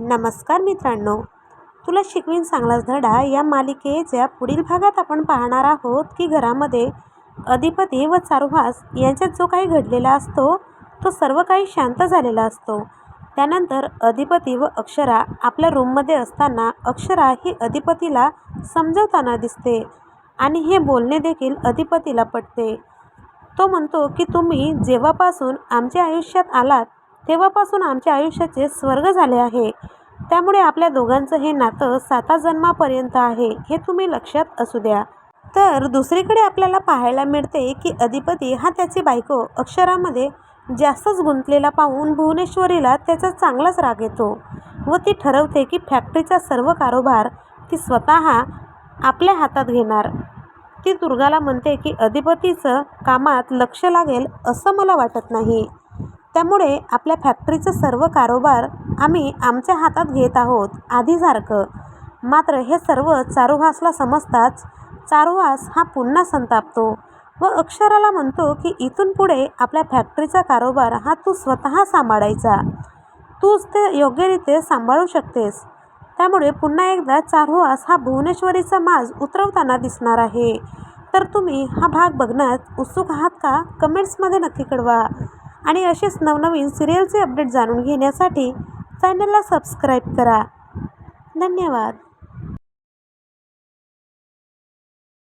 नमस्कार मित्रांनो. तुला शिकवीन चांगलाच धडा या मालिकेच्या पुढील भागात आपण पाहणार आहोत की घरामध्ये अधिपती व चारुहास यांच्यात जो काही घडलेला असतो तो सर्व काही शांत झालेला असतो. त्यानंतर अधिपती व अक्षरा आपल्या रूममध्ये असताना अक्षरा ही अधिपतीला समजवताना दिसते आणि हे बोलणे देखील अधिपतीला पटते. तो म्हणतो की तुम्ही जेव्हापासून आमच्या आयुष्यात आलात तेव्हापासून आमच्या आयुष्याचे स्वर्ग झाले आहे. त्यामुळे आपल्या दोघांचं हे नातं साता जन्मापर्यंत आहे हे तुम्ही लक्षात असू द्या. तर दुसरीकडे आपल्याला पाहायला मिळते की अधिपती हा त्याची बायको अक्षरामध्ये जास्तच गुंतलेला पाहून भुवनेश्वरीला त्याचा चांगलाच राग येतो व ती ठरवते की फॅक्टरीचा सर्व कारोबार ती स्वतः आपल्या हातात घेणार. ती दुर्गाला म्हणते की अधिपतीचं कामात लक्ष लागेल असं मला वाटत नाही. त्यामुळे आपल्या फॅक्टरीचं सर्व कारोबार आम्ही आमच्या हातात घेत आहोत आधीसारखं मात्र हे सर्व चारुहासला समजताच चारुहास हा पुन्हा संतापतो व अक्षराला म्हणतो की इथून पुढे आपल्या फॅक्टरीचा कारोबार हा तू स्वतः सांभाळायचा. तूच ते योग्यरीत्या सांभाळू शकतेस. त्यामुळे पुन्हा एकदा चारुहास हा भुवनेश्वरीचा माज उतरवताना दिसणार आहे. तर तुम्ही हा भाग बघण्यात उत्सुक आहात का? कमेंट्समध्ये नक्की कळवा. आणि असेच नवनवीन सिरियलचे अपडेट जाणून घेण्यासाठी चॅनलला सबस्क्राईब करा. धन्यवाद.